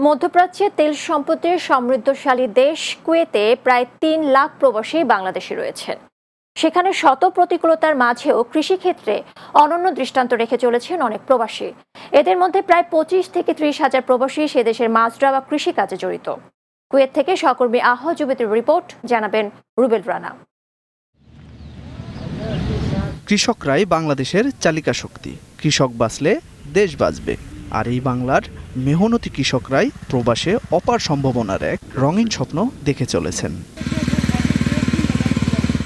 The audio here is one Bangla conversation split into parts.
মধ্যপ্রাচ্যে তেল সম্পদের সমৃদ্ধশালী দেশ কুয়েতে প্রায় তিন লাখ প্রবাসী বাংলাদেশি রয়েছেন। সেখানে শত প্রতিকূলতার মাঝেও কৃষিক্ষেত্রে অনন্য দৃষ্টান্ত রেখে চলেছেন অনেক প্রবাসী। এদের মধ্যে প্রায় পঁচিশ থেকে ত্রিশ হাজার প্রবাসী সে দেশের মাছরা বা কৃষিকাজে জড়িত। কুয়েত থেকে সহকর্মী আহ রিপোর্ট, জানাবেন রুবেল রানা। কৃষকরাই বাংলাদেশের চালিকা শক্তি। কৃষক বাঁচলে দেশ বাঁচবে। আর এই বাংলার মেহনতি কৃষকরাই প্রবাসে অপার সম্ভাবনার এক রঙিন স্বপ্ন দেখে চলেছেন।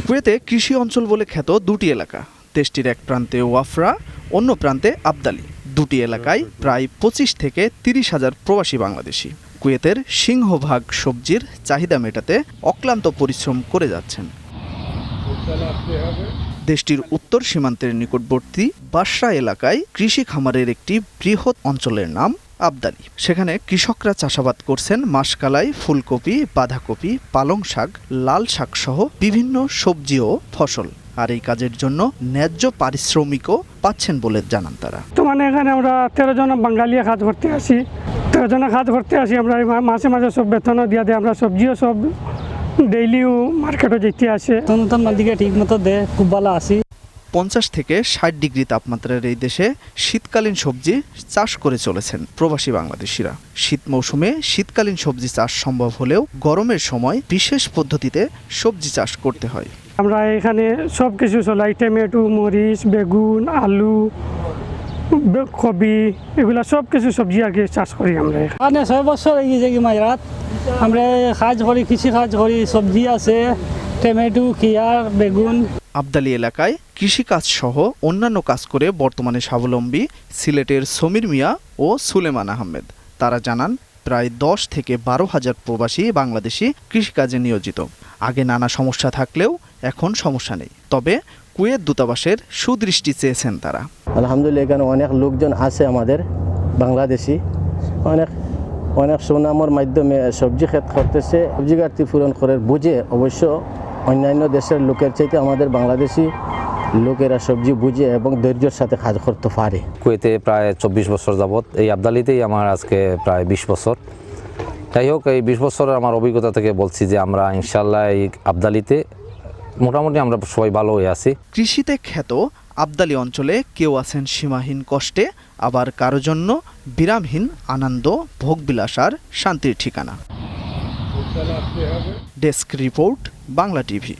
কুয়েতে কৃষি অঞ্চল বলে খ্যাত দুটি এলাকা, দেশটির এক প্রান্তে ওয়াফরা, অন্য প্রান্তে আবদালি। দুটি এলাকায় প্রায় পঁচিশ থেকে তিরিশ হাজার প্রবাসী বাংলাদেশি। কুয়েতের সিংহভাগ সবজির চাহিদা মেটাতে অক্লান্ত পরিশ্রম করে যাচ্ছেন। দেশটির উত্তর সীমান্তের নিকটবর্তী বাসরা এলাকায় কৃষি খামারের একটি বৃহৎ অঞ্চলের নাম আবদালি। সেখানে কৃষকরা চাষাবাদ করছেন মাসকালাই, ফুলকপি, বাঁধাকপি, পালং শাক, লাল শাক সহ বিভিন্ন সবজি ও ফসল। আর এই কাজের জন্য ন্যায্য পারিশ্রমিকও পাচ্ছেন বলে জানান তারা। তো মানে এখানে আমরা তেরো জন বাঙালি কাজ করতে আসি তেরো জনে কাজ করতে আসি আমরা মাসে মাসে সব বেতনও দিয়া দেয় আমরা সবজিও সব ডেইলিও মার্কেটে যেতে আসে। নতুন দিকে ঠিক মতো দে খুব ভালো আছি। পঞ্চাশ থেকে ষাট ডিগ্রি তাপমাত্রার এই দেশে শীতকালীন সবজি চাষ করে চলেছেন প্রবাসী বাংলাদেশিরা। শীত মৌসুমে শীতকালীন সবজি চাষ সম্ভব হলেও গরমের সময় বিশেষ পদ্ধতিতে সবজি চাষ করতে হয়। আমরা এখানে সব কিছু চলাই টমেটো মরিচ বেগুন আলু কবি এগুলা সব কিছু সবজি আর কি চাষ করি আমরা। এখানে। ছয় বছর এই যে কি মাঝরাত আমরা কাজ করি কৃষি কাজ করি সবজি আছে টমেটো কিয়ার বেগুন। আবদালি এলাকায় কৃষিকাজ সহ অন্যান্য কাজ করে বর্তমানে স্বাবলম্বী সিলেটের সমীর মিয়া ও সুলেমান আহমেদ। তারা জানান প্রায় দশ থেকে বারো হাজার প্রবাসী বাংলাদেশি কৃষিকাজে নিয়োজিত। আগে নানা সমস্যা থাকলেও এখন সমস্যা নেই। তবে কুয়েত দূতাবাসের সুদৃষ্টি চেয়েছেন তারা। আলহামদুলিল্লাহ এখানে অনেক লোকজন আছে আমাদের বাংলাদেশি। অনেক অনেক সুনামর মাধ্যমে সবজি ক্ষেত করতেছে সবজি ঘাটতি পূরণ করে বুঝে অবশ্য অন্যান্য দেশের লোকের চাইতে আমাদের বাংলাদেশি লোকেরা সবজি বুঝে এবং ধৈর্যের সাথে কাজ করতে পারে। কুয়েতে প্রায় চব্বিশ বছর যাবৎ এই আবদালিতেই আমার আজকে প্রায় বিশ বছর। যাই হোক এই বিশ বছরের আমার অভিজ্ঞতা থেকে বলছি যে আমরা ইনশাল্লাহ এই আবদালিতে মোটামুটি আমরা সবাই ভালো হয়ে আছি। কৃষিতে খ্যাত আবদালি অঞ্চলে কেউ আছেন সীমাহীন কষ্টে আবার কারও জন্য বিরামহীন আনন্দ ভোগবিলাস আর শান্তির ঠিকানা। Desk report Bangla TV.